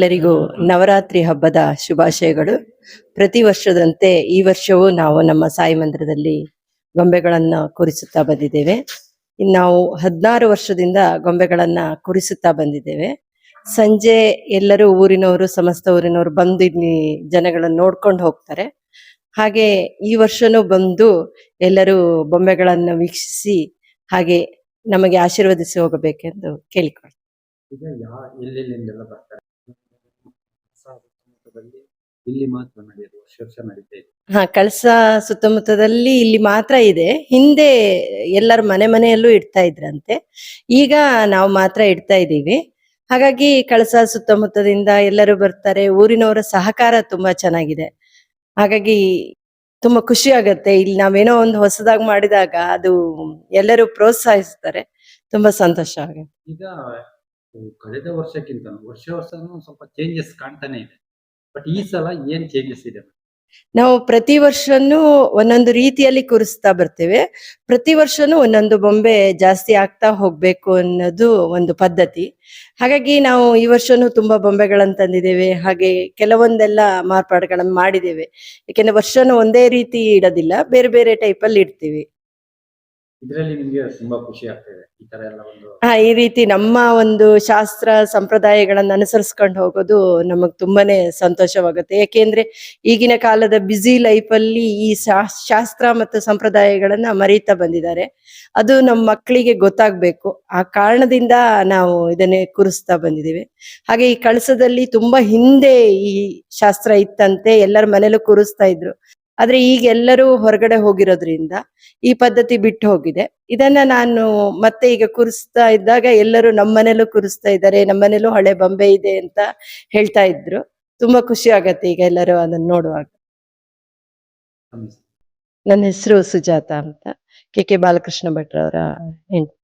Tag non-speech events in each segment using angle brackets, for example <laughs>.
ಎಲ್ಲರಿಗೂ ನವರಾತ್ರಿ ಹಬ್ಬದ ಶುಭಾಶಯಗಳು. ಪ್ರತಿ ವರ್ಷದಂತೆ ಈ ವರ್ಷವೂ ನಾವು ನಮ್ಮ ಸಾಯಿ ಮಂದಿರದಲ್ಲಿ ಗೊಂಬೆಗಳನ್ನ ಕೂರಿಸುತ್ತಾ ಬಂದಿದ್ದೇವೆ. ನಾವು ಹದಿನಾರು ವರ್ಷದಿಂದ ಗೊಂಬೆಗಳನ್ನ ಕೂರಿಸುತ್ತಾ ಬಂದಿದ್ದೇವೆ. ಸಂಜೆ ಎಲ್ಲರೂ ಊರಿನವರು, ಸಮಸ್ತ ಊರಿನವರು ಬಂದು ಇಲ್ಲಿ ಜನಗಳನ್ನ ನೋಡ್ಕೊಂಡು ಹೋಗ್ತಾರೆ. ಹಾಗೆ ಈ ವರ್ಷನೂ ಬಂದು ಎಲ್ಲರೂ ಬೊಂಬೆಗಳನ್ನು ವೀಕ್ಷಿಸಿ ಹಾಗೆ ನಮಗೆ ಆಶೀರ್ವದಿಸಿ ಹೋಗಬೇಕೆಂದು ಕೇಳಿಕೊಳ್ಳಿ ಈಗ ಯಾ ಎಲ್ಲೆಲ್ಲಿಂದೆಲ್ಲ ಬರ್ತಾರೆ ಸುತ್ತಮುತ್ತದಲ್ಲಿ ಇಲ್ಲಿ ಮಾತ್ರ ನಡೆಯೋದು ವರ್ಷ ವರ್ಷ ನಡೀತಾ ಇದೆ ಹಾ ಕಳಸ ಸುತ್ತಮುತ್ತದಲ್ಲಿ ಇಲ್ಲಿ ಮಾತ್ರ ಇದೆ. ಹಿಂದೆ ಎಲ್ಲರ ಮನೆ ಮನೆಯಲ್ಲೂ ಇಡ್ತಾ ಇದ್ರಂತೆ. ಈಗ ನಾವು ಮಾತ್ರ ಇಡ್ತಾ ಇದ್ದೀವಿ. ಹಾಗಾಗಿ ಕಳಸ ಸುತ್ತಮುತ್ತದಿಂದ ಎಲ್ಲರೂ ಬರ್ತಾರೆ. ಊರಿನವರ ಸಹಕಾರ ತುಂಬಾ ಚೆನ್ನಾಗಿದೆ. ಹಾಗಾಗಿ ತುಂಬಾ ಖುಷಿ ಆಗತ್ತೆ. ಇಲ್ಲಿ ನಾವೇನೋ ಒಂದು ಹೊಸದಾಗಿ ಮಾಡಿದಾಗ ಅದು ಎಲ್ಲರೂ ಪ್ರೋತ್ಸಾಹಿಸ್ತಾರೆ. ತುಂಬಾ ಸಂತೋಷ ಆಗುತ್ತೆ. ಈಗ ಕಳೆದ ವರ್ಷಕ್ಕಿಂತ ವರ್ಷ ವರ್ಷನೂ ಸ್ವಲ್ಪ ಚೇಂಜಸ್ ಕಾಣ್ತಾನೆ ಇದೆ. ಬಟ್ ಈ ಸಲ ಏನ್ ಚೇಂಜಸ್ ಇದೆ? ನಾವು ಪ್ರತಿ ವರ್ಷನೂ ಒಂದೊಂದು ರೀತಿಯಲ್ಲಿ ಕೂರಿಸ್ತಾ ಬರ್ತೇವೆ. ಪ್ರತಿ ವರ್ಷನೂ ಒಂದೊಂದು ಬೊಂಬೆ ಜಾಸ್ತಿ ಆಗ್ತಾ ಹೋಗ್ಬೇಕು ಅನ್ನೋದು ಒಂದು ಪದ್ಧತಿ. ಹಾಗಾಗಿ ನಾವು ಈ ವರ್ಷನೂ ತುಂಬಾ ಬೊಂಬೆಗಳನ್ನು ತಂದಿದ್ದೇವೆ. ಹಾಗೆ ಕೆಲವೊಂದೆಲ್ಲ ಮಾರ್ಪಾಡುಗಳನ್ನು ಮಾಡಿದ್ದೇವೆ. ಯಾಕೆಂದ್ರೆ ವರ್ಷನೂ ಒಂದೇ ರೀತಿ ಇಡೋದಿಲ್ಲ. ಬೇರೆ ಬೇರೆ ಟೈಪ್ ಅಲ್ಲಿ ಇಡ್ತೀವಿ. ಇದರಲ್ಲಿ ನಿಮಗೆ ತುಂಬಾ ಖುಷಿ ಆಗ್ತದೆ, ಈ ತರ ಎಲ್ಲ ಒಂದು ಹಾ ಈ ರೀತಿ ನಮ್ಮ ಒಂದು ಶಾಸ್ತ್ರ ಸಂಪ್ರದಾಯಗಳನ್ನ ಅನುಸರಿಸ್ಕೊಂಡು ಹೋಗೋದು ನಮಗ್ ತುಂಬಾನೇ ಸಂತೋಷವಾಗುತ್ತೆ. ಯಾಕೆಂದ್ರೆ ಈಗಿನ ಕಾಲದ ಬ್ಯುಸಿ ಲೈಫ್ ಅಲ್ಲಿ ಈ ಶಾಸ್ತ್ರ ಮತ್ತು ಸಂಪ್ರದಾಯಗಳನ್ನ ಮರೀತಾ ಬಂದಿದ್ದಾರೆ. ಅದು ನಮ್ಮ ಮಕ್ಕಳಿಗೆ ಗೊತ್ತಾಗ್ಬೇಕು. ಆ ಕಾರಣದಿಂದ ನಾವು ಇದನ್ನೇ ಕೂರಿಸ್ತಾ ಬಂದಿದ್ದೀವಿ. ಹಾಗೆ ಈ ಕಳಸದಲ್ಲಿ ತುಂಬಾ ಹಿಂದೆ ಈ ಶಾಸ್ತ್ರ ಇತ್ತಂತೆ, ಎಲ್ಲರ ಮನೇಲೂ ಕೂರಿಸ್ತಾ ಇದ್ರು. ಆದ್ರೆ ಈಗ ಎಲ್ಲರೂ ಹೊರಗಡೆ ಹೋಗಿರೋದ್ರಿಂದ ಈ ಪದ್ಧತಿ ಬಿಟ್ಟು ಹೋಗಿದೆ. ಇದನ್ನ ನಾನು ಮತ್ತೆ ಈಗ ಕುರಿಸ್ತಾ ಇದ್ದಾಗ ಎಲ್ಲರೂ ನಮ್ಮನೇಲೂ ಕುರಿಸ್ತಾ ಇದ್ದಾರೆ ನಮ್ಮನೇಲೂ ಹಳೆ ಬೊಂಬೆ ಇದೆ ಅಂತ ಹೇಳ್ತಾ ಇದ್ರು. ತುಂಬಾ ಖುಷಿ ಆಗತ್ತೆ ಈಗ ಎಲ್ಲರೂ ಅದನ್ನ ನೋಡುವಾಗ. ನನ್ನ ಹೆಸರು ಸುಜಾತ ಅಂತ ಕೆ ಕೆ ಬಾಲಕೃಷ್ಣ ಭಟ್ರವರ ಹೆಂಡತಿ.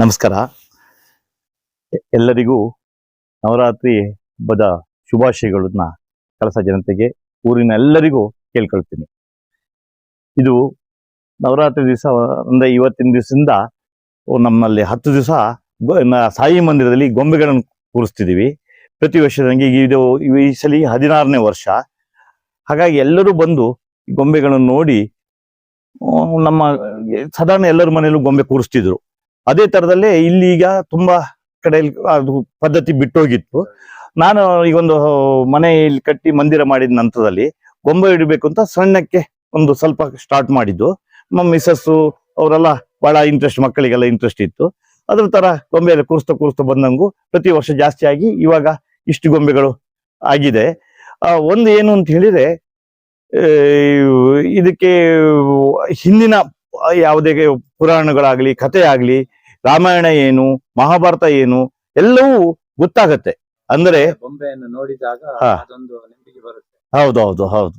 ನಮಸ್ಕಾರ. ಎಲ್ಲರಿಗೂ ನವರಾತ್ರಿ ಹಬ್ಬದ ಶುಭಾಶಯಗಳನ್ನ ಕಳಸ ಜನತೆಗೆ ಊರಿನ ಎಲ್ಲರಿಗೂ ಕೇಳ್ಕೊಳ್ತೀನಿ. ಇದು ನವರಾತ್ರಿ ದಿವಸ ಅಂದ್ರೆ ಇವತ್ತಿನ ದಿವಸದಿಂದ ನಮ್ಮಲ್ಲಿ ಹತ್ತು ದಿವಸ ಸಾಯಿ ಮಂದಿರದಲ್ಲಿ ಗೊಂಬೆಗಳನ್ನು ಕೂರಿಸ್ತಿದ್ದೀವಿ. ಪ್ರತಿ ವರ್ಷದಂಗೆ ಇದು ಈ ಸಲ ಹದಿನಾರನೇ ವರ್ಷ. ಹಾಗಾಗಿ ಎಲ್ಲರೂ ಬಂದು ಗೊಂಬೆಗಳನ್ನು ನೋಡಿ ನಮ್ಮ, ಸಾಧಾರಣ ಎಲ್ಲರ ಮನೆಯಲ್ಲೂ ಗೊಂಬೆ ಕೂರಿಸ್ತಿದ್ರು. ಅದೇ ತರದಲ್ಲೇ ಇಲ್ಲಿ ಈಗ ತುಂಬಾ ಕಡೆಯಲ್ಲಿ ಅದು ಪದ್ಧತಿ ಬಿಟ್ಟೋಗಿತ್ತು. ನಾನು ಈಗ ಒಂದು ಮನೆ ಇಲ್ಲಿ ಕಟ್ಟಿ ಮಂದಿರ ಮಾಡಿದ ನಂತರದಲ್ಲಿ ಗೊಂಬೆ ಇಡಬೇಕು ಅಂತ ಸಣ್ಣಕ್ಕೆ ಒಂದು ಸ್ವಲ್ಪ ಸ್ಟಾರ್ಟ್ ಮಾಡಿದ್ದು. ನಮ್ಮ ಮಿಸಸ್ಸು ಅವರೆಲ್ಲ ಬಹಳ ಇಂಟ್ರೆಸ್ಟ್ ಮಕ್ಕಳಿಗೆಲ್ಲ ಇಂಟ್ರೆಸ್ಟ್ ಇತ್ತು. ಅದ್ರ ತರ ಗೊಂಬೆ ಕೂರಿಸ್ತಾ ಕೂರಿಸ್ತಾ ಬಂದಂಗು ಪ್ರತಿ ವರ್ಷ ಜಾಸ್ತಿ ಆಗಿ ಇವಾಗ ಇಷ್ಟು ಗೊಂಬೆಗಳು ಆಗಿದೆ. ಒಂದು ಏನು ಅಂತ ಹೇಳಿದ್ರೆ ಇದಕ್ಕೆ ಹಿಂದಿನ ಯಾವುದೇ ಪುರಾಣಗಳಾಗ್ಲಿ ಕಥೆ ಆಗ್ಲಿ ರಾಮಾಯಣ ಏನು ಮಹಾಭಾರತ ಏನು ಎಲ್ಲವೂ ಗೊತ್ತಾಗತ್ತೆ. ಅಂದ್ರೆ ಗೊಂಬೆಯನ್ನು ನೋಡಿದಾಗ ಬರುತ್ತೆ. ಹೌದೌದು ಹೌದು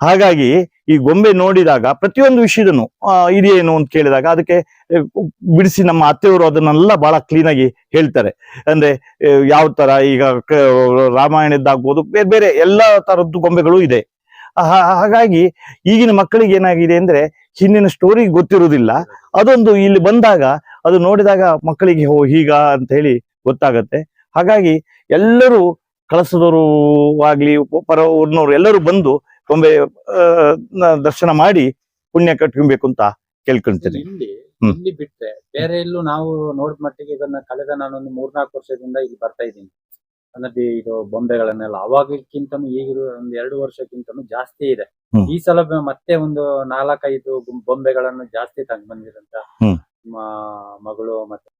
ಹಾಗಾಗಿ ಈ ಗೊಂಬೆ ನೋಡಿದಾಗ ಪ್ರತಿಯೊಂದು ವಿಷಯದನು ಇದೇನು ಅಂತ ಕೇಳಿದಾಗ ಅದಕ್ಕೆ ಬಿಡಿಸಿ ನಮ್ಮ ಅತ್ತೆಯವರು ಅದನ್ನೆಲ್ಲ ಬಹಳ ಕ್ಲೀನ್ ಆಗಿ ಹೇಳ್ತಾರೆ. ಅಂದ್ರೆ ಯಾವ ತರ ಈಗ ರಾಮಾಯಣದ್ದಾಗ್ಬೋದು ಬೇರೆ ಬೇರೆ ಎಲ್ಲಾ ತರದ್ದು ಗೊಂಬೆಗಳು ಇದೆ. ಹಾಗಾಗಿ ಈಗಿನ ಮಕ್ಕಳಿಗೆ ಏನಾಗಿದೆ ಅಂದ್ರೆ ಹಿಂದಿನ ಸ್ಟೋರಿ ಗೊತ್ತಿರುವುದಿಲ್ಲ. ಅದೊಂದು ಇಲ್ಲಿ ಬಂದಾಗ ಅದು ನೋಡಿದಾಗ ಮಕ್ಕಳಿಗೆ ಹೋ ಹೀಗ ಅಂತ ಹೇಳಿ ಗೊತ್ತಾಗತ್ತೆ. ಹಾಗಾಗಿ ಎಲ್ಲರೂ ಕಳಸದವರು ಆಗ್ಲಿ ಪರ ಊರ್ನವ್ರು ಎಲ್ಲರೂ ಬಂದು ಗೊಂಬೆ ದರ್ಶನ ಮಾಡಿ ಪುಣ್ಯ ಕಟ್ಕೊಬೇಕು ಅಂತ ಕೇಳ್ಕೊಂತೀನಿ ಇಲ್ಲಿ ಬಿಟ್ರೆ ಬೇರೆ ಎಲ್ಲೂ ನಾವು ನೋಡಿದ ಮಟ್ಟಿಗೆ ಇದನ್ನ ಕಳೆದ ನಾನೊಂದು ಮೂರ್ನಾಲ್ಕು ವರ್ಷದಿಂದ ಇಲ್ಲಿ ಬರ್ತಾ ಇದ್ದೀನಿ. ಅಂದ್ರೆ ಇದು ಬೊಂಬೆಗಳನ್ನೆಲ್ಲ ಅವಾಗಕ್ಕಿಂತನೂ ಈಗ ಒಂದು ಎರಡು ವರ್ಷಕ್ಕಿಂತನೂ ಜಾಸ್ತಿ ಇದೆ. ಈ ಸಲ ಮತ್ತೆ ಒಂದು ನಾಲ್ಕೈದು ಬೊಂಬೆಗಳನ್ನು ಜಾಸ್ತಿ ತಂದು ಬಂದಿರಂತ ಮಗಳು ಮತ್ತೆ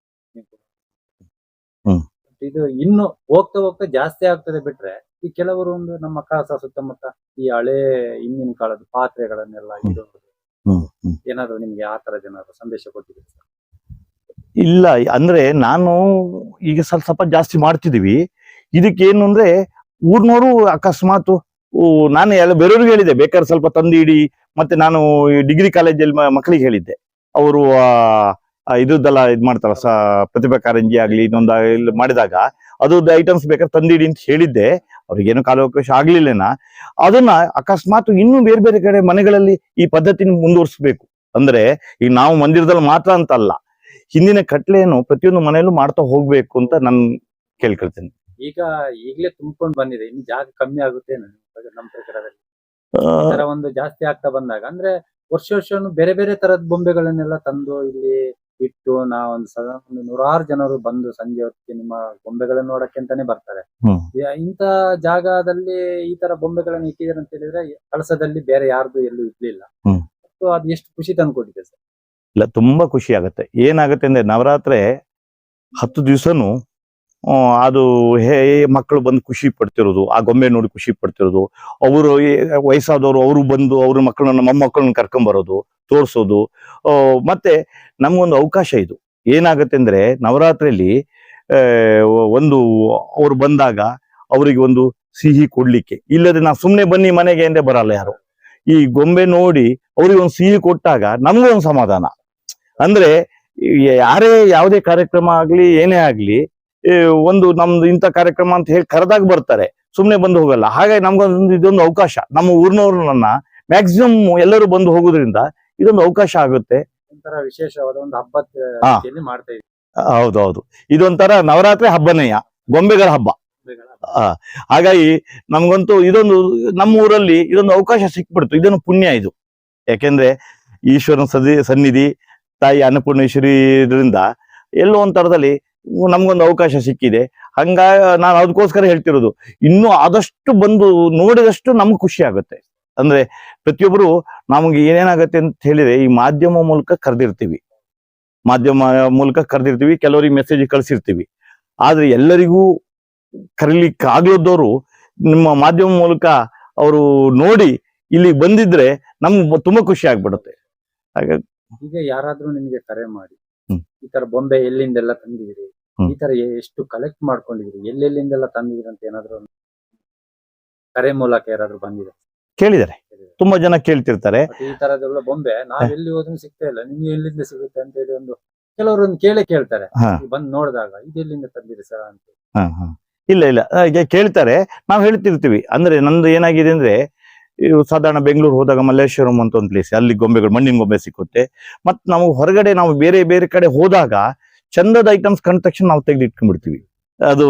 ಹ್ಮ್. ಇದು ಇನ್ನು ಹೋಗ್ತಾ ಹೋಗ್ತಾ ಜಾಸ್ತಿ ಆಗ್ತದೆ ಬಿಟ್ರೆ ಈ ಕೆಲವರು ಒಂದು ನಮ್ಮ ಕಾಸ ಸುತ್ತಮುತ್ತ ಈ ಹಳೆ ಹಿಂದಿನ ಕಾಲದ ಪಾತ್ರೆಗಳನ್ನೆಲ್ಲ ಇದು ಹ್ಮ್ ಹ್ಮ್. ಏನಾದ್ರು ನಿಮ್ಗೆ ಆ ತರ ಏನಾದ್ರು ಸಂದೇಶ ಕೊಟ್ಟಿದ್ದೀರಿ ಸರ್? ಇಲ್ಲ ಅಂದ್ರೆ ನಾನು ಈಗ ಸ್ವಲ್ಪ ಸ್ವಲ್ಪ ಜಾಸ್ತಿ ಮಾಡ್ತಿದೀವಿ ಇದಕ್ಕೆ ಏನು ಅಂದ್ರೆ ಊರ್ನವರು ಅಕಸ್ಮಾತ್ ಊ, ನಾನು ಎಲ್ಲ ಬೇರೆಯವ್ರಿಗೆ ಹೇಳಿದ್ದೆ. ಬೇಕಾದ್ರೆ ಸ್ವಲ್ಪ ತಂದು ಇಡಿ. ಮತ್ತೆ ನಾನು ಡಿಗ್ರಿ ಕಾಲೇಜಲ್ಲಿ ಮಕ್ಕಳಿಗೆ ಹೇಳಿದ್ದೆ. ಅವರು ಇದ್ದಲ್ಲ ಇದ್ ಮಾಡ್ತಾರ ಪ್ರತಿಭಾ ಕಾರಂಜಿ ಆಗ್ಲಿ ಇನ್ನೊಂದು ಇಲ್ಲಿ ಮಾಡಿದಾಗ ಅದು ಐಟಮ್ಸ್ ಬೇಕಾದ್ರೆ ತಂದಿಡಿ ಅಂತ ಹೇಳಿದ್ದೆ. ಅವ್ರಿಗೇನು ಕಾಲಾವಕಾಶ ಆಗ್ಲಿಲ್ಲೇನ? ಅದನ್ನ ಅಕಸ್ಮಾತ್ ಇನ್ನೂ ಬೇರೆ ಬೇರೆ ಕಡೆ ಮನೆಗಳಲ್ಲಿ ಈ ಪದ್ಧತಿನ ಮುಂದುವರಿಸ್ಬೇಕು. ಅಂದ್ರೆ ಈಗ ನಾವು ಮಂದಿರದಲ್ಲಿ ಮಾತ್ರ ಅಂತಲ್ಲ ಹಿಂದಿನ ಕಟ್ಲೆಯನ್ನು ಪ್ರತಿಯೊಂದು ಮನೆಯಲ್ಲೂ ಮಾಡ್ತಾ ಹೋಗ್ಬೇಕು ಅಂತ ನಾನು ಕೇಳ್ಕೊಳ್ತೇನೆ. ಈಗ ಈಗಲೇ ತುಂಬಿಕೊಂಡು ಬಂದಿದೆ. ಇನ್ನು ಜಾಗ ಕಮ್ಮಿ ಆಗುತ್ತೆ ನಮ್ಮ ಪ್ರಕಾರದಲ್ಲಿ. ಒಂದು ಜಾಸ್ತಿ ಆಗ್ತಾ ಬಂದಾಗ ಅಂದ್ರೆ ವರ್ಷ ವರ್ಷನು ಬೇರೆ ಬೇರೆ ತರದ ಬೊಂಬೆಗಳನ್ನೆಲ್ಲ ತಂದು ಇಲ್ಲಿ ಇಟ್ಟು ನಾವು ಒಂದು ಸಲ ಒಂದು ನೂರಾರು ಜನರು ಬಂದು ಸಂಜೆ ಹೊತ್ತಿಗೆ ನಿಮ್ಮ ಬೊಂಬೆಗಳನ್ನ ನೋಡಕ್ಕೆ ಅಂತಾನೆ ಬರ್ತಾರೆ. ಇಂತ ಜಾಗದಲ್ಲಿ ಈ ತರ ಬೊಂಬೆಗಳನ್ನ ಇಟ್ಟಿದ್ದಾರೆ ಅಂತ ಹೇಳಿದ್ರೆ ಕಳಸದಲ್ಲಿ ಬೇರೆ ಯಾರ್ದು ಎಲ್ಲೂ ಇರ್ಲಿಲ್ಲ. ಸೊ ಅದು ಎಷ್ಟು ಖುಷಿ ತಂದ್ಕೊಟ್ಟಿದೆ ಸರ್. ಇಲ್ಲ ತುಂಬಾ ಖುಷಿ ಆಗುತ್ತೆ. ಏನಾಗುತ್ತೆ ಅಂದ್ರೆ ನವರಾತ್ರಿ ಹತ್ತು ದಿವಸನು ಅದು ಹೇ ಮಕ್ಕಳು ಬಂದು ಖುಷಿ ಪಡ್ತಿರೋದು, ಆ ಗೊಂಬೆ ನೋಡಿ ಖುಷಿ ಪಡ್ತಿರೋದು, ಅವರು ವಯಸ್ಸಾದವರು ಅವರು ಬಂದು ಅವ್ರ ಮಕ್ಕಳನ್ನ ಮೊಮ್ಮಕ್ಕಳನ್ನ ಕರ್ಕೊಂಡ್ ಬರೋದು ತೋರಿಸೋದು ಮತ್ತೆ ನಮ್ಗೊಂದು ಅವಕಾಶ ಇದು. ಏನಾಗುತ್ತೆ ಅಂದ್ರೆ ನವರಾತ್ರಿಯಲ್ಲಿ ಒಂದು ಅವ್ರು ಬಂದಾಗ ಅವರಿಗೆ ಒಂದು ಸಿಹಿ ಕೊಡ್ಲಿಕ್ಕೆ. ಇಲ್ಲದೆ ನಾ ಸುಮ್ಮನೆ ಬನ್ನಿ ಮನೆಗೆ ಎಂದೇ ಬರಲ್ಲ ಯಾರು. ಈ ಗೊಂಬೆ ನೋಡಿ ಅವ್ರಿಗೆ ಒಂದು ಸಿಹಿ ಕೊಟ್ಟಾಗ ನಮಗೂ ಒಂದು ಸಮಾಧಾನ. ಅಂದ್ರೆ ಯಾರೇ ಯಾವುದೇ ಕಾರ್ಯಕ್ರಮ ಆಗ್ಲಿ, ಏನೇ ಆಗ್ಲಿ ಒಂದು ನಮ್ದು ಇಂಥ ಕಾರ್ಯಕ್ರಮ ಅಂತ ಹೇಳಿ ಕರೆದಾಗ ಬರ್ತಾರೆ. ಸುಮ್ಮನೆ ಬಂದು ಹೋಗಲ್ಲ. ಹಾಗಾಗಿ ನಮ್ಗೊಂದು ಇದೊಂದು ಅವಕಾಶ. ನಮ್ಮ ಊರಿನವ್ರನ್ನ ಮ್ಯಾಕ್ಸಿಮಮ್ ಎಲ್ಲರೂ ಬಂದು ಹೋಗೋದ್ರಿಂದ ಇದೊಂದು ಅವಕಾಶ ಆಗುತ್ತೆ. ವಿಶೇಷವಾದ ಒಂದು ಮಾಡ್ತಾ ಇದ್ದೀವಿ. ಹೌದೌದು. ಇದೊಂಥರ ನವರಾತ್ರಿ ಹಬ್ಬನೇಯ. ಗೊಂಬೆಗಳ ಹಬ್ಬ. ಹಾಗಾಗಿ ನಮ್ಗಂತೂ ಇದೊಂದು ನಮ್ಮ ಊರಲ್ಲಿ ಇದೊಂದು ಅವಕಾಶ ಸಿಕ್ಬಿಡ್ತು. ಇದೊಂದು ಪುಣ್ಯ ಇದು. ಯಾಕೆಂದ್ರೆ ಈಶ್ವರನ ಸದಿ ಸನ್ನಿಧಿ ತಾಯಿ ಅನ್ನಪೂರ್ಣೇಶ್ವರಿ ಇದರಿಂದ ಎಲ್ಲೋ ಒಂದ್ ತರದಲ್ಲಿ ನಮ್ಗೊಂದು ಅವಕಾಶ ಸಿಕ್ಕಿದೆ. ಹಂಗ ನಾನು ಅದಕ್ಕೋಸ್ಕರ ಹೇಳ್ತಿರೋದು ಇನ್ನೂ ಆದಷ್ಟು ಬಂದು ನೋಡಿದಷ್ಟು ನಮ್ಗೆ ಖುಷಿ ಆಗುತ್ತೆ. ಅಂದ್ರೆ ಪ್ರತಿಯೊಬ್ಬರು ನಮಗೆ ಏನೇನಾಗತ್ತೆ ಅಂತ ಹೇಳಿದ್ರೆ ಈ ಮಾಧ್ಯಮ ಮೂಲಕ ಕರೆದಿರ್ತೀವಿ. ಮಾಧ್ಯಮ ಮೂಲಕ ಕರೆದಿರ್ತೀವಿ ಕೆಲವರಿಗೆ ಮೆಸೇಜ್ ಕಳಿಸಿರ್ತೀವಿ. ಆದ್ರೆ ಎಲ್ಲರಿಗೂ ಕರೀಲಿಕ್ಕೆ ಆಗ್ಲದವರು ನಿಮ್ಮ ಮಾಧ್ಯಮ ಮೂಲಕ ಅವರು ನೋಡಿ ಇಲ್ಲಿ ಬಂದಿದ್ರೆ ನಮ್ಗೆ ತುಂಬಾ ಖುಷಿ ಆಗ್ಬಿಡುತ್ತೆ. ಹಾಗಾಗಿ ಈಗ ಯಾರಾದ್ರೂ ನಿಮಗೆ ಕರೆ ಮಾಡಿ. ಈ ತರ ಬೊಂಬೆ ಎಲ್ಲಿಂದೆಲ್ಲ ತಂದಿದ್ದೀರಿ. ಈ ತರ ಎಷ್ಟು ಕಲೆಕ್ಟ್ ಮಾಡ್ಕೊಂಡಿದ್ರಿ ಎಲ್ಲೆಲ್ಲಿಂದೆಲ್ಲ ತಂದಿದ್ರಿ ಅಂತ ಏನಾದ್ರು ಕರೆ ಮೂಲಕ ಯಾರಾದ್ರು ಬಂದಿದೆ ಕೇಳಿದ್ದಾರೆ. ತುಂಬಾ ಜನ ಕೇಳ್ತಿರ್ತಾರೆ. ಈ ತರದೆಲ್ಲ ಬೊಂಬೆ ನಾವ್ ಎಲ್ಲಿ ಹೋದ್ರೂ ಸಿಗ್ತಾ ಇಲ್ಲ. ನಿಮ್ಗೆ ಎಲ್ಲಿಂದ ಸಿಗುತ್ತೆ ಅಂತ ಹೇಳಿ ಒಂದು ಕೆಲವರು ಒಂದು ಕೇಳೇ ಕೇಳ್ತಾರೆ. ಬಂದ್ ನೋಡಿದಾಗ ಇದೆಲ್ಲಿಂದ ತಂದಿರಿ ಸರ್ ಅಂತ. ಹಾ ಹ. ಇಲ್ಲ ಇಲ್ಲ. ಈಗ ಕೇಳ್ತಾರೆ. ನಾವು ಹೇಳ್ತಿರ್ತೀವಿ. ಅಂದ್ರೆ ನಂದು ಏನಾಗಿದೆ ಅಂದ್ರೆ ಸಾಧಾರಣ ಬೆಂಗಳೂರು ಹೋದಾಗ ಮಲ್ಲೇಶ್ವರಂ ಅಂತ ಒಂದು ಪ್ಲೇಸ್ ಅಲ್ಲಿ ಗೊಂಬೆಗಳು ಮಣ್ಣಿನ ಗೊಂಬೆ ಸಿಕ್ಕುತ್ತೆ. ಮತ್ತೆ ನಾವು ಹೊರಗಡೆ ನಾವು ಬೇರೆ ಬೇರೆ ಕಡೆ ಹೋದಾಗ ಚಂದದ ಐಟಮ್ಸ್ ಕಂಡ ತಕ್ಷಣ ನಾವು ತೆಗೆದು ಇಟ್ಕೊಂಡ್ಬಿಡ್ತೀವಿ ಅದು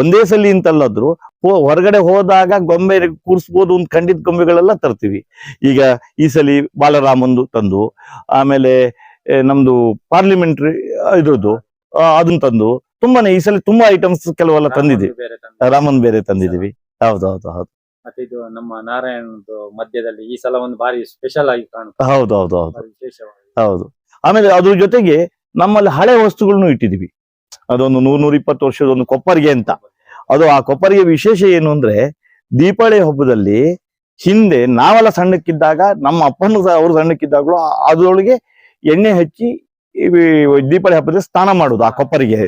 ಒಂದೇ ಸಲ ಅಂತಲ್ಲಾದ್ರು ಹೊರಗಡೆ ಹೋದಾಗ ಗೊಂಬೆ ಕೂರಿಸ್ಬೋದು ಒಂದು ಖಂಡಿತ ಗೊಂಬೆಗಳೆಲ್ಲ ತರ್ತೀವಿ. ಈಗ ಈ ಸಲಿ ಬಾಲರಾಮಂದು ತಂದು ಆಮೇಲೆ ನಮ್ದು ಪಾರ್ಲಿಮೆಂಟ್ರಿ ಇದ್ರದ್ದು ಅದನ್ನ ತಂದು ತುಂಬಾನೇ ಈ ಸಲ ತುಂಬಾ ಐಟಮ್ಸ್ ಕೆಲವೆಲ್ಲ ತಂದಿದ್ದೀವಿ ರಾಮನ್ ಬೇರೆ ತಂದಿದ್ದೀವಿ ಹೌದು ಹೌದು ಹೌದು. ಮತ್ತೆ ಇದು ನಮ್ಮ ನಾರಾಯಣದ್ದು ಮಧ್ಯದಲ್ಲಿ ಈ ಸಲ ಒಂದು ಬಾರಿ ಸ್ಪೆಷಲ್ ಆಗಿ ಕಾಣುತ್ತೆ. ಹೌದು ಹೌದು ಹೌದು. ಹೌದು. ಆಮೇಲೆ ಅದ್ರ ಜೊತೆಗೆ ನಮ್ಮಲ್ಲಿ ಹಳೆ ವಸ್ತುಗಳನ್ನು ಇಟ್ಟಿದೀವಿ ಅದೊಂದು ನೂರ್ ನೂರ ಇಪ್ಪತ್ತು ವರ್ಷದ ಒಂದು ಕೊಪ್ಪರಿಗೆ ಅಂತ. ಅದು ಆ ಕೊಪ್ಪರಿಗೆ ವಿಶೇಷ ಏನು ಅಂದ್ರೆ, ದೀಪಾವಳಿ ಹಬ್ಬದಲ್ಲಿ ಹಿಂದೆ ನಾವೆಲ್ಲ ಸಣ್ಣಕ್ಕಿದ್ದಾಗ, ನಮ್ಮ ಅಪ್ಪನ ಅವ್ರ ಸಣ್ಣಕ್ಕಿದ್ದಾಗಲೂ ಅದರೊಳಗೆ ಎಣ್ಣೆ ಹಚ್ಚಿ ದೀಪಾವಳಿ ಹಬ್ಬದಲ್ಲಿ ಸ್ನಾನ ಮಾಡೋದು ಆ ಕೊಪ್ಪರಿಗೆ.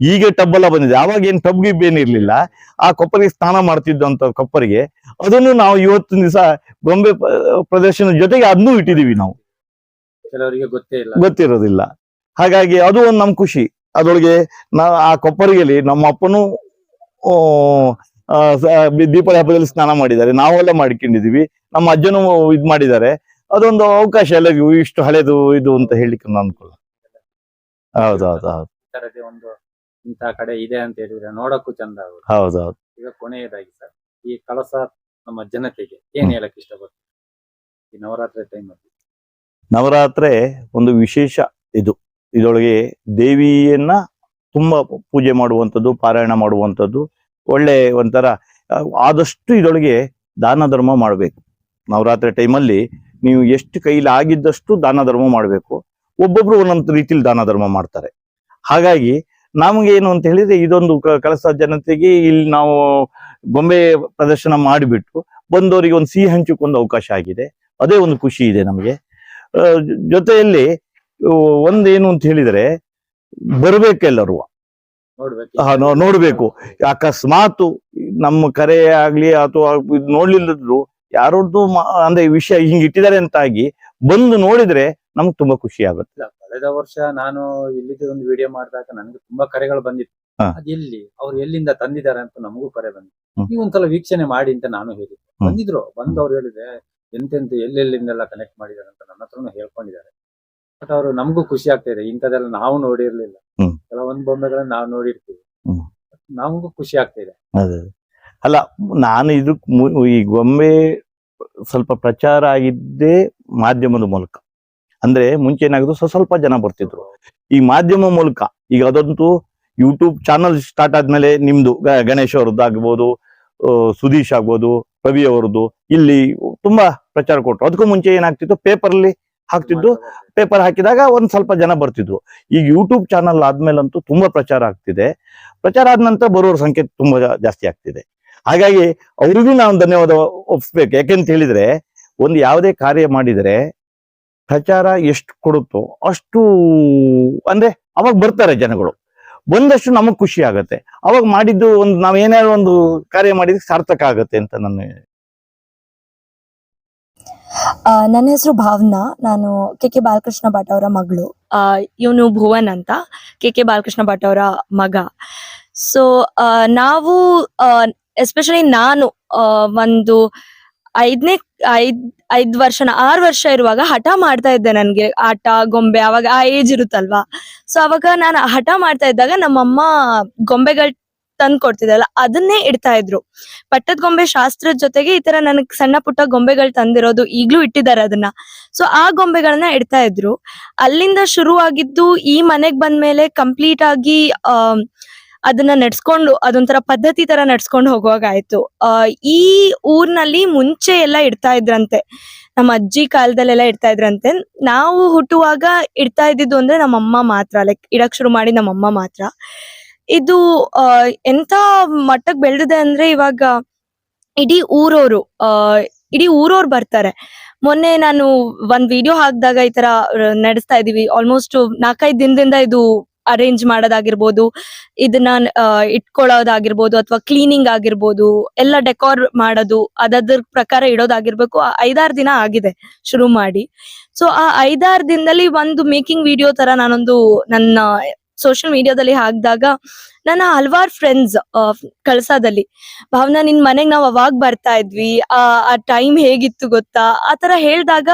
ಈಗ ಟಬ್ ಎಲ್ಲ ಬಂದಿದೆ. ಅವಾಗ ಏನ್ ಟಬ್ ಗಿಬ್ ಏನಿರ್ಲಿಲ್ಲ ಆ ಕೊಪ್ಪರಿಗೆ ಸ್ನಾನ ಮಾಡ್ತಿದ್ದಂತ ಕೊಪ್ಪರಿಗೆ ಅದನ್ನು ನಾವು ಇವತ್ತಿನ ದಿವಸ ಬೊಂಬೆ ಪ್ರದರ್ಶನ ಜೊತೆಗೆ ಅದನ್ನೂ ಇಟ್ಟಿದೀವಿ ನಾವು. ಕೆಲವರಿಗೆ ಗೊತ್ತೇ ಇಲ್ಲ. ಗೊತ್ತಿರೋದಿಲ್ಲ. ಹಾಗಾಗಿ ಅದು ಒಂದು ನಮ್ ಖುಷಿ. ಅದೊಳಗೆ ನಾ ಆ ಕೊಪ್ಪರಿಗೆಲಿ ನಮ್ಮ ಅಪ್ಪನು ದೀಪಾವಳಿ ಹಬ್ಬದಲ್ಲಿ ಸ್ನಾನ ಮಾಡಿದ್ದಾರೆ. ನಾವೆಲ್ಲ ಮಾಡ್ಕೊಂಡಿದೀವಿ ನಮ್ಮ ಅಜ್ಜನು ಇದ್ ಮಾಡಿದ್ದಾರೆ. ಅದೊಂದು ಅವಕಾಶ ಎಲ್ಲ ಇಷ್ಟು ಹಳೆದು ಇದು ಅಂತ ಹೇಳಿಕ್ ನಾನು ಅನ್ಕೊಳ್ಳ ಹೌದು ತರದೇ ಒಂದು ಇಂಥ ಕಡೆ ಇದೆ ಅಂತ ಹೇಳಿದ್ರೆ ನೋಡಕ್ಕೂ ಚಂದ ಆಗುತ್ತೆ. ಹೌದು ಹೌದು. ಈಗ ಕೊನೆಯದಾಗಿ ಸರ್ ಈ ಕಳಸ ನಮ್ಮ ಜನತೆಗೆ ಏನ್ ಹೇಳಕ್ ಇಷ್ಟಪಡ್ತೀವಿ ಈ ನವರಾತ್ರಿ ಟೈಮ್ ಅಲ್ಲಿ. ನವರಾತ್ರೆ ಒಂದು ವಿಶೇಷ ಇದು. ಇದರೊಳಗೆ ದೇವಿಯನ್ನ ತುಂಬಾ ಪೂಜೆ ಮಾಡುವಂಥದ್ದು, ಪಾರಾಯಣ ಮಾಡುವಂಥದ್ದು, ಒಳ್ಳೆ ಒಂಥರ, ಆದಷ್ಟು ಇದರೊಳಗೆ ದಾನ ಧರ್ಮ ಮಾಡಬೇಕು. ನವರಾತ್ರಿ ಟೈಮಲ್ಲಿ ನೀವು ಎಷ್ಟು ಕೈಲಿ ಆಗಿದ್ದಷ್ಟು ದಾನ ಧರ್ಮ ಮಾಡಬೇಕು. ಒಬ್ಬೊಬ್ರು ಒಂದೊಂದು ರೀತಿಲಿ ದಾನ ಧರ್ಮ ಮಾಡ್ತಾರೆ. ಹಾಗಾಗಿ ನಮ್ಗೆ ಏನು ಅಂತ ಹೇಳಿದ್ರೆ ಇದೊಂದು ಕಳಸ ಜನತೆಗೆ ಇಲ್ಲಿ ನಾವು ಗೊಂಬೆ ಪ್ರದರ್ಶನ ಮಾಡಿಬಿಟ್ಟು ಬಂದವರಿಗೆ ಒಂದು ಸಿಹಿ ಹಂಚಿಕೊಂಡು ಅವಕಾಶ ಆಗಿದೆ. ಅದೇ ಒಂದು ಖುಷಿ ಇದೆ ನಮಗೆ. ಜೊತೆಯಲ್ಲಿ ಒಂದೇನು ಅಂತ ಹೇಳಿದ್ರೆ ಬರ್ಬೇಕೆಲ್ಲರೂ. ನೋಡ್ಬೇಕು. ಅಕಸ್ಮಾತ್ ನಮ್ಮ ಕರೆ ಆಗ್ಲಿ ಅಥವಾ ನೋಡ್ಲಿಲ್ಲದ್ರು ಯಾರದ್ದು ಅಂದ್ರೆ ಈ ವಿಷಯ ಹಿಂಗ್ ಇಟ್ಟಿದ್ದಾರೆ ಅಂತಾಗಿ ಬಂದು ನೋಡಿದ್ರೆ ನಮ್ಗೆ ತುಂಬಾ ಖುಷಿ ಆಗುತ್ತೆ. ಕಳೆದ ವರ್ಷ ನಾನು ಇಲ್ಲಿದ್ದು ಒಂದು ವಿಡಿಯೋ ಮಾಡಿದಾಗ ನನಗೆ ತುಂಬಾ ಕರೆಗಳು ಬಂದಿತ್ತು. ಎಲ್ಲಿ? ಅವ್ರು ಎಲ್ಲಿಂದ ತಂದಿದ್ದಾರೆ ಅಂತ ನಮಗೂ ಕರೆ ಬಂದಿತ್ತು. ಈ ಒಂದ್ಸಲ ವೀಕ್ಷಣೆ ಮಾಡಿ ಅಂತ ನಾನು ಹೇಳಿದ್ದೆ. ಬಂದಿದ್ರು. ಬಂದು ಅವ್ರು ಹೇಳಿದ್ರೆ ಎಂತೆಂತ ಎಲ್ಲೆಲ್ಲಿಂದೆಲ್ಲ ಕನೆಕ್ಟ್ ಮಾಡಿದ್ದಾರೆ ಅಂತ ನನ್ನ ಹತ್ರನೂ ಹೇಳ್ಕೊಂಡಿದ್ದಾರೆ. ಬಟ್ ಅವರು ನಮಗೂ ಖುಷಿ ಆಗ್ತಾ ಇದೆ ಇಂಥದೆಲ್ಲ ನಾವು ನೋಡಿರ್ಲಿಲ್ಲ. ಹ್ಮ್. ಕೆಲವೊಂದು ಬೊಂಬೆಗಳನ್ನ ನಾವು ನೋಡಿರ್ತೀವಿ. ಹ್ಮ್. ನಮಗೂ ಖುಷಿ ಆಗ್ತಾ ಇದೆ. ಅದೇ ಅಲ್ಲ ನಾನು ಇದು ಈ ಗೊಂಬೆ ಸ್ವಲ್ಪ ಪ್ರಚಾರ ಆಗಿದ್ದೇ ಮಾಧ್ಯಮದ ಮೂಲಕ. ಅಂದ್ರೆ ಮುಂಚೆ ಏನಾಗಿದ್ರು ಸ್ವ- ಸ್ವಲ್ಪ ಜನ ಬರ್ತಿದ್ರು. ಈ ಮಾಧ್ಯಮ ಮೂಲಕ ಈಗ ಅದಂತೂ ಯೂಟ್ಯೂಬ್ ಚಾನಲ್ ಸ್ಟಾರ್ಟ್ ಆದ್ಮೇಲೆ ನಿಮ್ದು ಗ- ಗಣೇಶ್ ಅವ್ರದ್ದು ಆಗ್ಬೋದು ಸುದೀಶ್ ಆಗ್ಬೋದು, ರವಿ ಅವರದ್ದು. ಇಲ್ಲಿ ತುಂಬಾ ಪ್ರಚಾರ ಕೊಟ್ರು. ಅದಕ್ಕೂ ಮುಂಚೆ ಏನಾಗ್ತಿತ್ತು? ಪೇಪರ್ಲಿ ಹಾಕ್ತಿದ್ದು. ಪೇಪರ್ ಹಾಕಿದಾಗ ಒಂದ್ ಸ್ವಲ್ಪ ಜನ ಬರ್ತಿದ್ರು. ಈಗ ಯೂಟ್ಯೂಬ್ ಚಾನಲ್ ಆದ್ಮೇಲಂತೂ ತುಂಬಾ ಪ್ರಚಾರ ಆಗ್ತಿದೆ. ಪ್ರಚಾರ ಆದ ನಂತರ ಬರೋರ ಸಂಖ್ಯೆ ತುಂಬಾ ಜಾಸ್ತಿ ಆಗ್ತಿದೆ. ಹಾಗಾಗಿ ಅವ್ರಿಗೂ ನಾವು ಧನ್ಯವಾದ ಒಪ್ಸ್ಬೇಕು. ಯಾಕೆಂತ ಹೇಳಿದ್ರೆ, ಒಂದು ಯಾವುದೇ ಕಾರ್ಯ ಮಾಡಿದರೆ ಪ್ರಚಾರ ಎಷ್ಟು ಕೊಡುತ್ತೋ ಅಷ್ಟು ಅಂದ್ರೆ ಅವಾಗ ಬರ್ತಾರೆ ಜನಗಳು. ಬಂದಷ್ಟು ನಮಗ್ ಖುಷಿ ಆಗತ್ತೆ. ಅವಾಗ ಮಾಡಿದ್ದು ಒಂದು ನಾವ್ ಏನಾದ್ರು ಒಂದು ಕಾರ್ಯ ಮಾಡಿದ್ರೆ ಸಾರ್ಥಕ ಆಗತ್ತೆ ಅಂತ ನಾನು ನನ್ನ ಹೆಸರು ಭಾವನಾ. ನಾನು ಕೆ ಕೆ ಬಾಲಕೃಷ್ಣ ಭಟ್ ಅವರ ಮಗಳು. ಇವನು ಭುವನ್ ಅಂತ. ಕೆ ಕೆ ಬಾಲಕೃಷ್ಣ ಭಟ್ ಅವರ ಮಗ. ಸೊ ನಾವು ಎಸ್ಪೆಷಲಿ ನಾನು ಒಂದು ಐದನೇ, ಐದ್ ಐದ್ ವರ್ಷನ ಆರು ವರ್ಷ ಇರುವಾಗ ಹಠ ಮಾಡ್ತಾ ಇದ್ದೆ ನನ್ಗೆ. ಆಟ, ಗೊಂಬೆ ಅವಾಗ ಆ ಏಜ್ ಇರುತ್ತಲ್ವಾ? ಸೊ ಅವಾಗ ನಾನು ಹಠ ಮಾಡ್ತಾ ಇದ್ದಾಗ ನಮ್ಮಮ್ಮ ಗೊಂಬೆಗಳು ತಂದು ಕೊಡ್ತಿದ್ದಲ್ಲ, ಅದನ್ನೇ ಇಡ್ತಾ ಇದ್ರು. ಪಟ್ಟದ ಗೊಂಬೆ ಶಾಸ್ತ್ರದ ಜೊತೆಗೆ ಈ ತರ ನನಗೆ ಸಣ್ಣ ಪುಟ್ಟ ಗೊಂಬೆಗಳು ತಂದಿರೋದು ಈಗ್ಲೂ ಇಟ್ಟಿದ್ದಾರೆ ಅದನ್ನ. ಸೊ ಆ ಗೊಂಬೆಗಳನ್ನ ಇಡ್ತಾ ಇದ್ರು. ಅಲ್ಲಿಂದ ಶುರು ಆಗಿದ್ದು ಈ ಮನೆಗ್ ಬಂದ್ಮೇಲೆ ಕಂಪ್ಲೀಟ್ ಆಗಿ, ಆ ಅದನ್ನ ನಡ್ಸ್ಕೊಂಡು, ಅದೊಂಥರ ಪದ್ಧತಿ ತರ ನಡ್ಸ್ಕೊಂಡು ಹೋಗುವಾಗ ಆಯ್ತು. ಈ ಊರ್ನಲ್ಲಿ ಮುಂಚೆ ಎಲ್ಲ ಇಡ್ತಾ ಇದ್ರಂತೆ. ನಮ್ಮ ಅಜ್ಜಿ ಕಾಲದಲ್ಲೆಲ್ಲ ಇಡ್ತಾ ಇದ್ರಂತೆ. ನಾವು ಹುಟ್ಟುವಾಗ ಇಡ್ತಾ ಇದ್ದಿದ್ದು ಅಂದ್ರೆ ನಮ್ಮಮ್ಮ ಮಾತ್ರ ಲೈಕ್ ಇಡಕ್ ಶುರು ಮಾಡಿ ನಮ್ಮಮ್ಮ ಮಾತ್ರ. ಇದು ಎಂತ ಮಟ್ಟಕ್ ಬೆಳೆದಿದೆ ಅಂದ್ರೆ ಇವಾಗ ಇಡೀ ಊರವರು ಇಡೀ ಊರವ್ರು ಬರ್ತಾರೆ. ಮೊನ್ನೆ ನಾನು ಒಂದ್ ವಿಡಿಯೋ ಹಾಕಿದಾಗ ಈ ತರ ನಡೆಸ್ತಾ ಇದೀವಿ ಆಲ್ಮೋಸ್ಟ್ ನಾಲ್ಕೈದು ದಿನದಿಂದ ಇದು ಅರೇಂಜ್ ಮಾಡೋದಾಗಿರ್ಬೋದು, ಇದನ್ನ ಇಟ್ಕೊಳ್ಳೋದಾಗಿರ್ಬೋದು ಅಥವಾ ಕ್ಲೀನಿಂಗ್ ಆಗಿರ್ಬೋದು, ಎಲ್ಲ ಡೆಕೋರ್ ಮಾಡೋದು, ಅದದ್ರ ಪ್ರಕಾರ ಇಡೋದಾಗಿರ್ಬೇಕು. ಐದಾರು ದಿನ ಆಗಿದೆ ಶುರು ಮಾಡಿ. ಸೊ ಆ ಐದಾರು ದಿನದಲ್ಲಿ ಒಂದು ಮೇಕಿಂಗ್ ವಿಡಿಯೋ ತರ ನಾನೊಂದು ನನ್ನ ಸೋಷಿಯಲ್ ಮೀಡಿಯಾದಲ್ಲಿ ಹಾಕಿದಾಗ ನನ್ನ ಹಲವಾರು ಫ್ರೆಂಡ್ಸ್ ಕಳ್ಸದಲ್ಲಿ, ಭಾವನಾ, ನಿನ್ ಮನೆಗೆ ನಾವ್ ಅವಾಗ ಬರ್ತಾ ಇದ್ವಿ. ಆ ಆ ಟೈಮ್ ಹೇಗಿತ್ತು ಗೊತ್ತಾ? ಆ ತರ ಹೇಳ್ದಾಗ,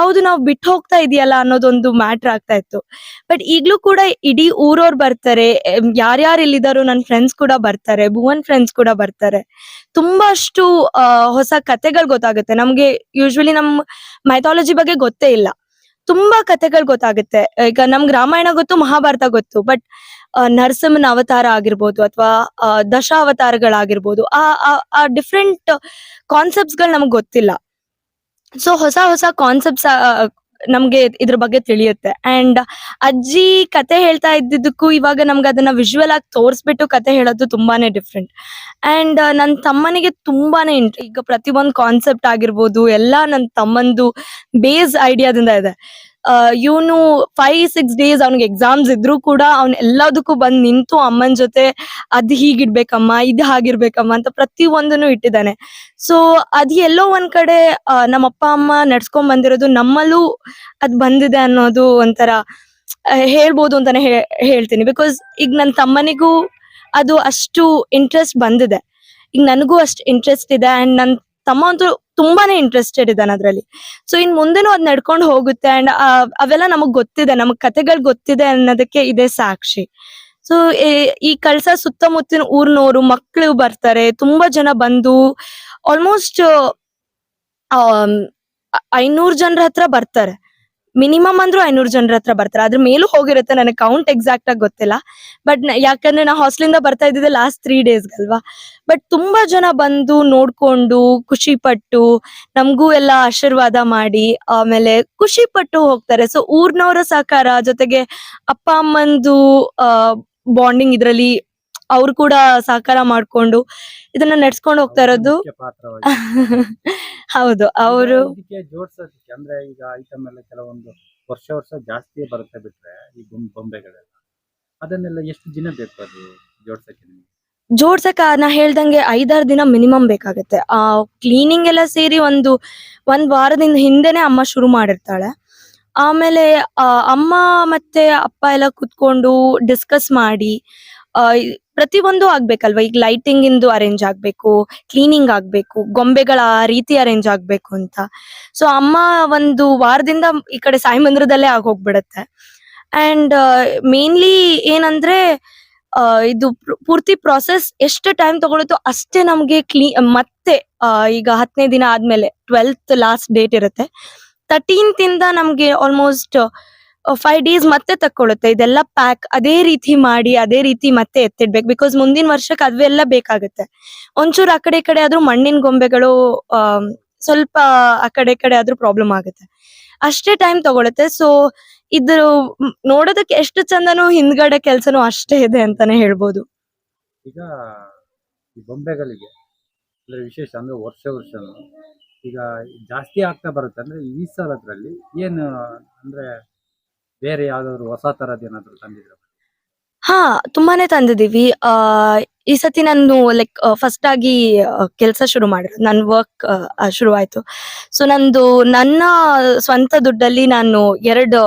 ಹೌದು, ನಾವ್ ಬಿಟ್ಟು ಹೋಗ್ತಾ ಇದೆಯಲ್ಲ ಅನ್ನೋದೊಂದು ಮ್ಯಾಟ್ರ್ ಆಗ್ತಾ ಇತ್ತು. ಬಟ್ ಈಗ್ಲೂ ಕೂಡ ಇಡೀ ಊರವ್ರು ಬರ್ತಾರೆ. ಯಾರ್ಯಾರು ಇಲ್ಲಿದ್ದಾರೋ ನನ್ನ ಫ್ರೆಂಡ್ಸ್ ಕೂಡ ಬರ್ತಾರೆ. ಭುವನ್ ಫ್ರೆಂಡ್ಸ್ ಕೂಡ ಬರ್ತಾರೆ. ತುಂಬಾಷ್ಟು ಹೊಸ ಕತೆಗಳು ಗೊತ್ತಾಗುತ್ತೆ. ನಮ್ಗೆ ಯೂಶ್ವಲಿ ನಮ್ ಮೈಥಾಲಜಿ ಬಗ್ಗೆ ಗೊತ್ತೇ ಇಲ್ಲ. ತುಂಬಾ ಕಥೆಗಳು ಗೊತ್ತಾಗುತ್ತೆ. ಈಗ ನಮ್ಗೆ ರಾಮಾಯಣ ಗೊತ್ತು, ಮಹಾಭಾರತ ಗೊತ್ತು ಬಟ್ ನರಸಿಂಹನ ಅವತಾರ ಆಗಿರ್ಬೋದು ಅಥವಾ ದಶ ಅವತಾರಗಳಾಗಿರ್ಬೋದು ಆ, ಆ- ಆ ಡಿಫ್ರೆಂಟ್ ಕಾನ್ಸೆಪ್ಟ್ಸ್ಗಳು ನಮ್ಗೆ ಗೊತ್ತಿಲ್ಲ. ಸೊ ಹೊಸ ಹೊಸ ಕಾನ್ಸೆಪ್ಟ್ಸ್ ನಮ್ಗೆ ಇದ್ರ ಬಗ್ಗೆ ತಿಳಿಯುತ್ತೆ. ಅಂಡ್ ಅಜ್ಜಿ ಕತೆ ಹೇಳ್ತಾ ಇದ್ದಿದ್ದಕ್ಕೂ ಇವಾಗ ನಮ್ಗೆ ಅದನ್ನ ವಿಜುವಲ್ ಆಗಿ ತೋರಿಸ್ಬಿಟ್ಟು ಕತೆ ಹೇಳೋದು ತುಂಬಾನೇ ಡಿಫ್ರೆಂಟ್ ಅಂಡ್ ನನ್ನ ತಮ್ಮನಿಗೆ ತುಂಬಾನೇ ಇಂಟ್ ಈಗ ಪ್ರತಿಯೊಂದು ಕಾನ್ಸೆಪ್ಟ್ ಆಗಿರ್ಬೋದು, ಎಲ್ಲ ನನ್ನ ತಮ್ಮಂದು ಬೇಸ್ ಐಡಿಯಾದಿಂದ ಇದೆ. ಇವನು ಫೈವ್ ಸಿಕ್ಸ್ ಡೇಸ್ ಅವ್ನಿಗೆ ಎಕ್ಸಾಮ್ಸ್ ಇದ್ರು ಕೂಡ ಅವ್ನ್ ಎಲ್ಲದಕ್ಕೂ ಬಂದ್ ನಿಂತು ಅಮ್ಮನ ಜೊತೆ ಅದ್ ಹೀಗಿಡ್ಬೇಕಮ್ಮ, ಇದ್ ಹಾಗಿರ್ಬೇಕಮ್ಮ ಅಂತ ಪ್ರತಿ ಒಂದನ್ನು ಇಟ್ಟಿದ್ದಾನೆ. ಸೊ ಅದ್ ಎಲ್ಲೋ ಒಂದ್ ಕಡೆ ನಮ್ಮ ಅಪ್ಪ ಅಮ್ಮ ನಡ್ಸ್ಕೊಂಡ್ ಬಂದಿರೋದು ನಮ್ಮಲ್ಲೂ ಅದ್ ಬಂದಿದೆ ಅನ್ನೋದು ಒಂಥರ ಹೇಳ್ಬೋದು ಅಂತಾನೆ ಹೇಳ್ತೀನಿ. ಬಿಕಾಸ್ ಈಗ ನನ್ನ ತಮ್ಮನಿಗೂ ಅದು ಅಷ್ಟು ಇಂಟ್ರೆಸ್ಟ್ ಬಂದಿದೆ. ಈಗ ನನಗೂ ಅಷ್ಟು ಇಂಟ್ರೆಸ್ಟ್ ಇದೆ ಅಂಡ್ ನನ್ ತಮ್ಮ ಅಂತೂ ತುಂಬಾನೇ ಇಂಟ್ರೆಸ್ಟೆಡ್ ಇದ್ದಾನೆ ಅದ್ರಲ್ಲಿ. ಸೊ ಇನ್ ಮುಂದೆನೂ ಅದ್ ನಡ್ಕೊಂಡು ಹೋಗುತ್ತೆ ಅಂಡ್ ಅವೆಲ್ಲ ನಮಗ್ ಗೊತ್ತಿದೆ, ನಮಗ್ ಕಥೆಗಳು ಗೊತ್ತಿದೆ ಅನ್ನೋದಕ್ಕೆ ಇದೇ ಸಾಕ್ಷಿ. ಸೊ ಈ ಕಳ್ಸ ಸುತ್ತಮುತ್ತಿನ ಊರ್ನೋರು, ಮಕ್ಳು ಬರ್ತಾರೆ, ತುಂಬಾ ಜನ ಬಂದು ಆಲ್ಮೋಸ್ಟ್ ಐನೂರ್ ಜನರ ಹತ್ರ ಬರ್ತಾರೆ. ಮಿನಿಮಮ್ ಅಂದ್ರು ಐನೂರು ಜನರ ಹತ್ರ ಬರ್ತಾರೆ. ಅದ್ರ ಮೇಲೂ ಹೋಗಿರುತ್ತೆ, ನನಗೆ ಕೌಂಟ್ ಎಕ್ಸಾಕ್ಟ್ ಆಗಿ ಗೊತ್ತಿಲ್ಲ. ಬಟ್ ಯಾಕಂದ್ರೆ ನಾ ಹಾಸ್ಟೆಲಿಂದ ಬರ್ತಾ ಇದ್ದಿದ್ದೆ ಲಾಸ್ಟ್ ತ್ರೀ ಡೇಸ್ಗಲ್ವಾ ಬಟ್ ತುಂಬಾ ಜನ ಬಂದು ನೋಡ್ಕೊಂಡು ಖುಷಿ ಪಟ್ಟು ನಮಗೂ ಎಲ್ಲ ಆಶೀರ್ವಾದ ಮಾಡಿ, ಆಮೇಲೆ ಖುಷಿ ಪಟ್ಟು ಹೋಗ್ತಾರೆ. ಸೊ ಊರ್ನವರ ಸಹಕಾರ ಜೊತೆಗೆ ಅಪ್ಪ ಅಮ್ಮಂದು ಬಾಂಡಿಂಗ್ ಇದ್ರಲ್ಲಿ ಅವ್ರು ಕೂಡ ಸಹಕಾರ ಮಾಡ್ಕೊಂಡು ಇದನ್ನ ನಡ್ಸ್ಕೊಂಡು ಹೋಗ್ತಾ ಇರೋದು. <laughs> ಹೌದು ಅವರು ಜೋಡ್ಸೋದಕ್ಕೆ ಅಂದ್ರೆ ಈಗ ಐಟಮ್ ಎಲ್ಲ ಕೆಲವೊಂದು ವರ್ಷ ವರ್ಷ ಜಾಸ್ತಿ ಬರುತ್ತೆ ಬಿಟ್ರೆ ಈ ಬೊಂಬೆಗಳೆಲ್ಲ. ಅದನ್ನೆಲ್ಲ ಎಷ್ಟು ದಿನ ಬೇಕು ಅದು ಜೋಡ್ಸಕ್ಕೆ ಜೋಡ್ಸಕ ನಾ ಹೇಳ್ದಂಗೆ ಐದಾರು ದಿನ ಮಿನಿಮಮ್ ಬೇಕಾಗುತ್ತೆ. ಆ ಕ್ಲೀನಿಂಗ್ ಎಲ್ಲ ಸೇರಿ ಒಂದು ಒಂದ್ ವಾರದಿಂದ ಹಿಂದೆನೆ ಅಮ್ಮ ಶುರು ಮಾಡಿರ್ತಾಳೆ. ಆಮೇಲೆ ಅಮ್ಮ ಮತ್ತೆ ಅಪ್ಪ ಎಲ್ಲ ಕುತ್ಕೊಂಡು ಡಿಸ್ಕಸ್ ಮಾಡಿ ಆ, ಒಂದು ಆಗ್ಬೇಕಲ್ವಾ? ಈಗ ಲೈಟಿಂಗ್ ಇಂದು ಅರೇಂಜ್ ಆಗ್ಬೇಕು ಕ್ಲೀನಿಂಗ್ ಆಗ್ಬೇಕು ಗೊಂಬೆಗಳ ಆ ರೀತಿ ಅರೇಂಜ್ ಆಗ್ಬೇಕು ಅಂತ. ಸೊ ಅಮ್ಮ ಒಂದು ವಾರದಿಂದ ಈ ಕಡೆ ಸಾಯಿ ಮಂದಿರದಲ್ಲೇ ಆಗೋಗ್ಬಿಡತ್ತೆ. ಅಂಡ್ ಮೇನ್ಲಿ ಏನಂದ್ರೆ ಇದು ಪೂರ್ತಿ ಪ್ರಾಸೆಸ್ ಎಷ್ಟು ಟೈಮ್ ತಗೊಳುತ್ತೋ ಅಷ್ಟೇ ನಮ್ಗೆ ಕ್ಲೀ ಮತ್ತೆ ಈಗ ಹತ್ತನೇ ದಿನ ಆದ್ಮೇಲೆ ಟ್ವೆಲ್ತ್ ಲಾಸ್ಟ್ ಡೇಟ್ ಇರುತ್ತೆ. ತರ್ಟೀನ್ತ್ ಇಂದ ನಮ್ಗೆ ಆಲ್ಮೋಸ್ಟ್ ಫೈವ್ ಡೇಸ್ ಮತ್ತೆ ತಕ್ಕೊಳ್ಳುತ್ತೆ ಇದೆಲ್ಲ ಪ್ಯಾಕ್ ಅದೇ ರೀತಿ ಮಾಡಿ, ಅದೇ ರೀತಿ ಮತ್ತೆ ಎತ್ತಿಡ್ಬೇಕು. ಬಿಕಾಸ್ ಮುಂದಿನ ವರ್ಷಕ್ಕೆ ಅದೆಲ್ಲ ಬೇಕಾಗುತ್ತೆ. ಒಂಚೂರು ಆ ಕಡೆ ಕಡೆ ಆದ್ರೂ ಮಣ್ಣಿನ ಗೊಂಬೆಗಳು ಸ್ವಲ್ಪ ಆ ಕಡೆ ಕಡೆ ಆದ್ರೂ ಪ್ರಾಬ್ಲಮ್ ಆಗುತ್ತೆ. ಅಷ್ಟೇ ಟೈಮ್ ತಗೊಳುತ್ತೆ. ಸೊ ಇದು ನೋಡೋದಕ್ಕೆ ಎಷ್ಟು ಚಂದನೂ ಹಿಂದ್ಗಡೆ ಕೆಲ್ಸನೂ ಅಷ್ಟೇ ಇದೆ ಅಂತಾನೆ ಹೇಳ್ಬೋದು. ಈಗ ಈ ಬೊಂಬೆಗಳಿಗೆ ಅಂದ್ರೆ ವಿಶೇಷ ಅಂದ್ರೆ ವರ್ಷ ವರ್ಷನು, ಈಗ ಜಾಸ್ತಿ ಆಗ್ತಾ ಬರುತ್ತೆ. ಅಂದ್ರೆ ಈ ಸಲದ್ರಲ್ಲಿ ಏನು, ಅಂದ್ರೆ ಬೇರೆ ಯಾವ್ದಾದ್ರು ಹೊಸ ತರದ್ ಏನಾದ್ರು ತಂದಿದ್ರು? ಹಾ, ತುಂಬಾನೇ ತಂದಿದೀವಿ ಆ, ಈ ಸತಿ ನಾನು ಲೈಕ್ ಫಸ್ಟ್ ಆಗಿ ಕೆಲಸ ಶುರು ಮಾಡಿರೋದು. ನನ್ನ ವರ್ಕ್ ಶುರು ಆಯ್ತು ಸೊ ನಂದು, ನನ್ನ ಸ್ವಂತ ದುಡ್ಡಲ್ಲಿ ನಾನು ಎರಡು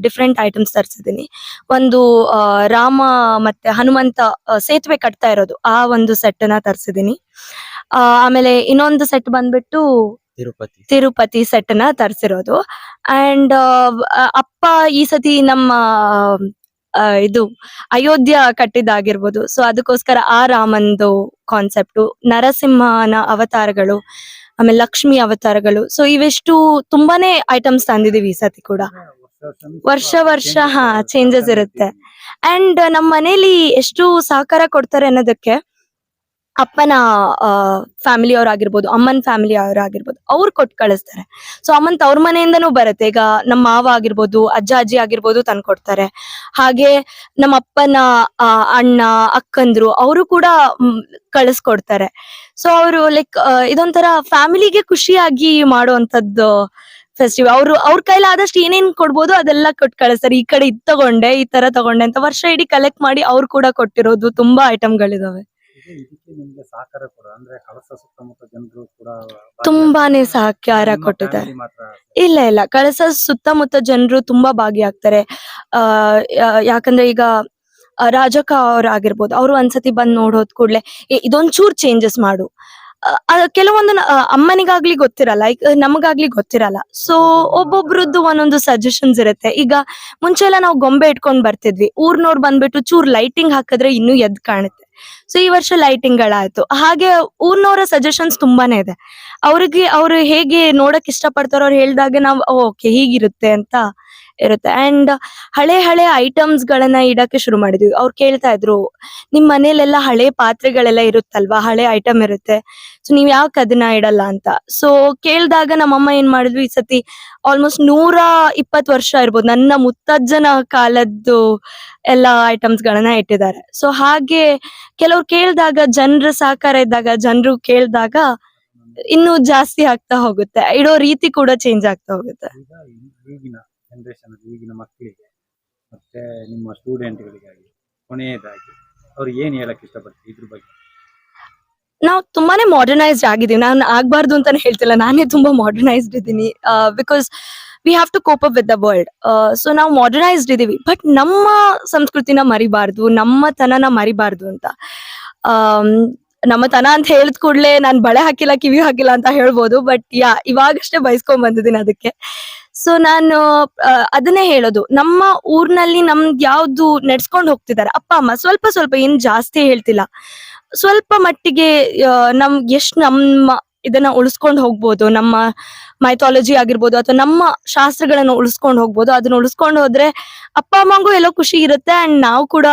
ಡಿಫ್ರೆಂಟ್ ಐಟಮ್ಸ್ ತರಿಸಿದ್ದೀನಿ. ಒಂದು ರಾಮ ಮತ್ತೆ ಹನುಮಂತ ಸೇತುವೆ ಕಟ್ತಾ ಇರೋದು. ಆ ಒಂದು ಸೆಟ್ನ ತರಿಸಿದ್ದೀನಿ. ಆಮೇಲೆ ಇನ್ನೊಂದು ಸೆಟ್ ಬಂದ್ಬಿಟ್ಟು ತಿರುಪತಿ. ತಿರುಪತಿ ಸೆಟ್ನ ತರಿಸಿರೋದು. ಅಂಡ್ ಅಪ್ಪ ಈ ಸತಿ ನಮ್ಮ ಇದು ಅಯೋಧ್ಯ ಕಟ್ಟಿದ್ದಾಗಿರ್ಬೋದು. ಸೊ ಅದಕ್ಕೋಸ್ಕರ ಆ ರಾಮಂದು ಕಾನ್ಸೆಪ್ಟ್ ನರಸಿಂಹನ ಅವತಾರಗಳು ಆಮೇಲೆ ಲಕ್ಷ್ಮಿ ಅವತಾರಗಳು. ಸೊ ಇವೆಷ್ಟು ತುಂಬಾನೇ ಐಟಮ್ಸ್ ತಂದಿದೀವಿ ಈ ಸತಿ ಕೂಡ. ವರ್ಷ ವರ್ಷ ಹಾ ಚೇಂಜಸ್ ಇರುತ್ತೆ. ಅಂಡ್ ನಮ್ಮ ಮನೇಲಿ ಎಷ್ಟು ಸಹಕಾರ ಕೊಡ್ತಾರೆ ಅನ್ನೋದಕ್ಕೆ ಅಪ್ಪನ ಫ್ಯಾಮಿಲಿ ಆಗಿರ್ಬೋದು ಅಮ್ಮನ ಫ್ಯಾಮಿಲಿ ಆಗಿರ್ಬೋದು ಅವ್ರು ಕೊಟ್ಟು ಕಳಿಸ್ತಾರೆ. ಸೊ ಅಮ್ಮನ್ ತವ್ರ ಮನೆಯಿಂದನೂ ಬರುತ್ತೆ. ಈಗ ನಮ್ಮ ಮಾವ ಆಗಿರ್ಬೋದು, ಅಜ್ಜ, ಅಜ್ಜಿ ಆಗಿರ್ಬೋದು ತಂದ್ಕೊಡ್ತಾರೆ ಹಾಗೆ ನಮ್ಮ ಅಪ್ಪನ ಅಣ್ಣ, ಅಕ್ಕಂದ್ರು ಅವರು ಕೂಡ ಕಳಿಸ್ಕೊಡ್ತಾರೆ. ಸೊ ಅವರು ಲೈಕ್ ಇದೊಂಥರ ಫ್ಯಾಮಿಲಿಗೆ ಖುಷಿಯಾಗಿ ಮಾಡುವಂತದ್ದು ಫೆಸ್ಟಿವಲ್ ಅವರು, ಅವ್ರ ಕೈಲಾದಷ್ಟು ಏನೇನ್ ಕೊಡ್ಬೋದು ಅದೆಲ್ಲ ಕೊಟ್ಟು ಕಳಿಸ್ತಾರೆ. ಈ ಕಡೆ ಇದ್ ತಗೊಂಡೆ, ಈ ತರ ತಗೊಂಡೆ ಅಂತ ವರ್ಷ ಇಡೀ ಕಲೆಕ್ಟ್ ಮಾಡಿ ಅವ್ರು ಕೂಡ ಕೊಟ್ಟಿರೋದು ತುಂಬಾ ಐಟಮ್ಗಳಿದಾವೆ ಇದಕ್ಕೆ ಸಹಕಾರ ಕೂಡ ಅಂದ್ರೆ ಕಳಸ ಸುತ್ತಮುತ್ತ ಜನರು ಕೂಡ ತುಂಬಾನೇ ಸಹಕಾರ ನಿಮ್ಮ ಕೊಟ್ಟಿದೆ. family ಮಾತ್ರ ಇಲ್ಲ ಇಲ್ಲ. ಕಳಸ ಸುತ್ತಮುತ್ತ ಜನರು ತುಂಬಾ ಭಾಗಿಯಾಗ್ತಾರೆ. ಆ ಯಾಕಂದ್ರೆ ಈಗ ರಾಜಕ ಅವ್ರ ಆಗಿರ್ಬೋದು ಅವ್ರು ಒಂದ್ಸತಿ ಬಂದ್ ನೋಡೋದ್ ಕೂಡ್ಲೆ "ಏ, ಇದೊಂದ್ ಚೂರ್ ಚೇಂಜಸ್ ಮಾಡು ಕೆಲವೊಂದು ಅಮ್ಮನಿಗಾಗ್ಲಿ ಗೊತ್ತಿರಲ್ಲ ಲೈಕ್ ನಮಗಾಗ್ಲಿ ಗೊತ್ತಿರಲ್ಲ. ಸೊ ಒಬ್ಬೊಬ್ರದ್ದು ಒಂದೊಂದು ಸಜೆಷನ್ಸ್ ಇರುತ್ತೆ. ಈಗ ಮುಂಚೆ ಎಲ್ಲ ನಾವು ಗೊಂಬೆ ಇಟ್ಕೊಂಡ್ ಬರ್ತಿದ್ವಿ. ಊರ್ನೋರ್ ಬಂದ್ಬಿಟ್ಟು ಚೂರ್ ಲೈಟಿಂಗ್ ಹಾಕಿದ್ರೆ ಇನ್ನೂ ಎದ್ ಕಾಣುತ್ತೆ. ಸೊ ಈ ವರ್ಷ ಲೈಟಿಂಗ್ ಗಳಾಯ್ತು. ಹಾಗೆ ಊರ್ನವರ ಸಜೆಷನ್ಸ್ ತುಂಬಾನೇ ಇದೆ. ಅವ್ರಿಗೆ ಅವ್ರು ಹೇಗೆ ನೋಡಕ್ ಇಷ್ಟಪಡ್ತಾರೋ ಅವ್ರು ಹೇಳ್ದಾಗೆ ನಾವು ಓಕೆ ಹೀಗಿರುತ್ತೆ ಅಂತ ಇರುತ್ತೆ. ಅಂಡ್ ಹಳೆ ಹಳೆ ಐಟಮ್ಸ್ ಗಳನ್ನ ಇಡಕ್ಕೆ ಶುರು ಮಾಡಿದ್ವಿ. ಅವ್ರು ಕೇಳ್ತಾ ಇದ್ರು, ನಿಮ್ ಮನೇಲೆಲ್ಲ ಹಳೆ ಪಾತ್ರೆಗಳೆಲ್ಲ ಇರುತ್ತಲ್ವಾ? ಹಳೆ ಐಟಮ್ ಇರುತ್ತೆ. ಸೊ ನೀವ್ ಯಾಕೆ ಅದನ್ನ ಇಡಲ್ಲ ಅಂತ? ಸೊ ಕೇಳ್ದಾಗ ನಮ್ಮಮ್ಮ ಏನ್ ಮಾಡಿದ್ವಿ, ಈ ಸತಿ ಆಲ್ಮೋಸ್ಟ್ ನೂರ ಇಪ್ಪತ್ತು ವರ್ಷ ಇರ್ಬೋದು. ನನ್ನ ಮುತ್ತಜ್ಜನ ಕಾಲದ್ದು ಎಲ್ಲ ಐಟಮ್ಸ್ ಗಳನ್ನ ಇಟ್ಟಿದ್ದಾರೆ. ಸೊ ಹಾಗೆ ಕೆಲವ್ರು ಕೇಳಿದಾಗ, ಜನರ ಸಹಕಾರ ಇದ್ದಾಗ, ಜನರು ಕೇಳಿದಾಗ ಇನ್ನೂ ಜಾಸ್ತಿ ಆಗ್ತಾ ಹೋಗುತ್ತೆ. ಇಡೋ ರೀತಿ ಕೂಡ ಚೇಂಜ್ ಆಗ್ತಾ ಹೋಗುತ್ತೆ. ಜನರೇಷನ್ ಈಗಿನ ಮಕ್ಕಳಿಗೆ ಮತ್ತೆ ನಿಮ್ಮ ಸ್ಟೂಡೆಂಟ್ಗಳಿಗಾಗಿ ಕೊನೆಯದಾಗಿ ಅವ್ರು ಏನು ಹೇಳಕ್ಕೆ ಇಷ್ಟಪಡ್ತೀವಿ ಇದ್ರ ಬಗ್ಗೆ? ನಾವು ತುಂಬಾನೇ ಮಾಡರ್ನೈಸ್ಡ್ ಆಗಿದ್ದೀವಿ. ನಾನು ಆಗ್ಬಾರ್ದು ಅಂತಾನೆ ಹೇಳ್ತಿಲ್ಲ. ನಾನೇ ತುಂಬಾ ಮಾಡರ್ನೈಸ್ಡ್ ಇದ್ದೀನಿ. Because we have to cope up with the world so ನಾವು ಮಾಡರ್ನೈಸ್ಡ್ ಇದೀವಿ ಬಟ್ ನಮ್ಮ ಸಂಸ್ಕೃತಿನ ಮರಿಬಾರ್ದು, ನಮ್ಮ ತನನ ಮರಿಬಾರ್ದು ಅಂತ. ನಮ್ಮ ತನ ಅಂತ ಹೇಳಿದ ಕೂಡಲೇ ನಾನು ಬಳೆ ಹಾಕಿಲ್ಲ, ಕಿವಿ ಹಾಕಿಲ್ಲ ಅಂತ ಹೇಳ್ಬೋದು. ಬಟ್ ಯಾ ಇವಾಗಷ್ಟೇ ಬಯಸ್ಕೊಂಡ್ ಬಂದಿದ್ದೀನಿ ಅದಕ್ಕೆ. ಸೊ ನಾನು ಅದನ್ನೇ ಹೇಳೋದು. ನಮ್ಮ ಊರ್ನಲ್ಲಿ ನಮ್ದು ಯಾವ್ದು ನಡ್ಸ್ಕೊಂಡು ಹೋಗ್ತಿದ್ದಾರೆ ಅಪ್ಪ, ಅಮ್ಮ, ಸ್ವಲ್ಪ ಸ್ವಲ್ಪ ಏನ್ ಜಾಸ್ತಿ ಹೇಳ್ತಿಲ್ಲ. ಸ್ವಲ್ಪ ಮಟ್ಟಿಗೆ ನಮ್, ಎಷ್ಟ್ ನಮ್ಮ ಇದನ್ನ ಉಳಿಸ್ಕೊಂಡು ಹೋಗ್ಬೋದು, ನಮ್ಮ ಮೈಥಾಲಜಿ ಆಗಿರ್ಬೋದು, ಅಥವಾ ನಮ್ಮ ಶಾಸ್ತ್ರಗಳನ್ನ ಉಳಿಸ್ಕೊಂಡು ಹೋಗ್ಬೋದು, ಅದನ್ನ ಉಳಿಸ್ಕೊಂಡು ಹೋದ್ರೆ ಅಪ್ಪ, ಅಮ್ಮಂಗೂ ಎಲ್ಲೋ ಖುಷಿ ಇರುತ್ತೆ, ಅಂಡ್ ನಾವು ಕೂಡ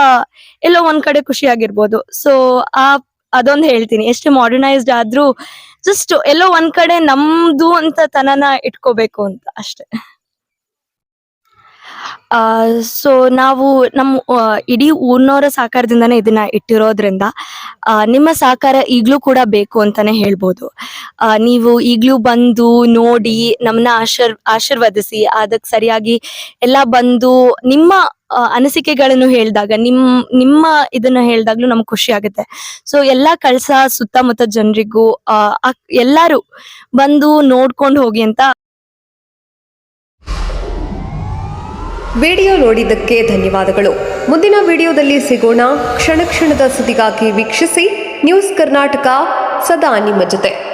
ಎಲ್ಲೋ ಒಂದ್ ಕಡೆ ಖುಷಿ ಆಗಿರ್ಬೋದು. ಸೊ ಆ, ಅದೊಂದು ಹೇಳ್ತೀನಿ. ಎಷ್ಟು ಮಾಡರ್ನೈಸ್ಡ್ ಆದ್ರೂ ಜಸ್ಟ್ ಎಲ್ಲೋ ಒಂದ್ ಕಡೆ ನಮ್ದು ಅಂತ ತನನ ಇಟ್ಕೋಬೇಕು ಅಂತ ಅಷ್ಟೇ. ಸೊ ನಾವು ನಮ್ಮ ಇಡೀ ಊರ್ನವರ ಸಹಕಾರದಿಂದಾನೇ ಇದನ್ನ ಇಟ್ಟಿರೋದ್ರಿಂದ ನಿಮ್ಮ ಸಹಕಾರ ಈಗ್ಲೂ ಕೂಡ ಬೇಕು ಅಂತಾನೆ ಹೇಳ್ಬೋದು. ನೀವು ಈಗ್ಲೂ ಬಂದು ನೋಡಿ ನಮ್ಮನ್ನ ಆಶೀರ್, ಆಶೀರ್ವದಿಸಿ ಅದಕ್ಕೆ ಸರಿಯಾಗಿ ಎಲ್ಲ ಬಂದು ನಿಮ್ಮ ಅನಿಸಿಕೆಗಳನ್ನು ಹೇಳಿದಾಗ, ನಿಮ್, ನಿಮ್ಮ ಇದನ್ನ ಹೇಳಿದಾಗ್ಲೂ ನಮ್ಗೆ ಖುಷಿ ಆಗುತ್ತೆ. ಸೊ ಎಲ್ಲಾ ಕಳ್ಸ ಸುತ್ತಮುತ್ತ ಜನರಿಗೂ ಎಲ್ಲಾರು ಬಂದು ನೋಡ್ಕೊಂಡು ಹೋಗಿ ಅಂತ ವಿಡಿಯೋ ನೋಡಿದ್ದಕ್ಕೆ ಧನ್ಯವಾದಗಳು. ಮುಂದಿನ ವಿಡಿಯೋದಲ್ಲಿ ಸಿಗೋಣ. ಕ್ಷಣ ಕ್ಷಣದ ಸುದ್ದಿಗಾಗಿ ವೀಕ್ಷಿಸಿ. ನ್ಯೂಸ್ ಕರ್ನಾಟಕ, ಸದಾ ನಿಮ್ಮ ಜೊತೆ.